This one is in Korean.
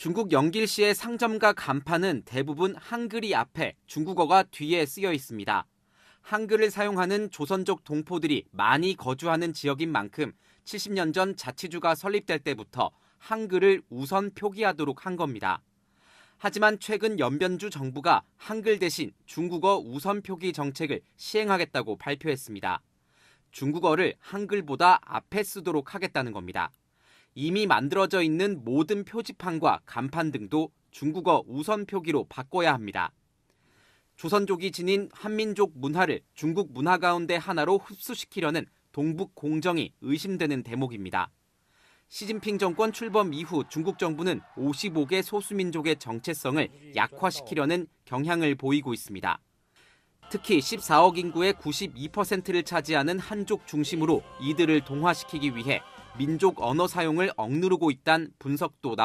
중국 영길시의 상점과 간판은 대부분 한글이 앞에 중국어가 뒤에 쓰여 있습니다. 한글을 사용하는 조선족 동포들이 많이 거주하는 지역인 만큼 70년 전 자치주가 설립될 때부터 한글을 우선 표기하도록 한 겁니다. 하지만 최근 연변주 정부가 한글 대신 중국어 우선 표기 정책을 시행하겠다고 발표했습니다. 중국어를 한글보다 앞에 쓰도록 하겠다는 겁니다. 이미 만들어져 있는 모든 표지판과 간판 등도 중국어 우선 표기로 바꿔야 합니다. 조선족이 지닌 한민족 문화를 중국 문화 가운데 하나로 흡수시키려는 동북 공정이 의심되는 대목입니다. 시진핑 정권 출범 이후 중국 정부는 55개 소수민족의 정체성을 약화시키려는 경향을 보이고 있습니다. 특히 14억 인구의 92%를 차지하는 한족 중심으로 이들을 동화시키기 위해 민족 언어 사용을 억누르고 있다는 분석도 나옵니다.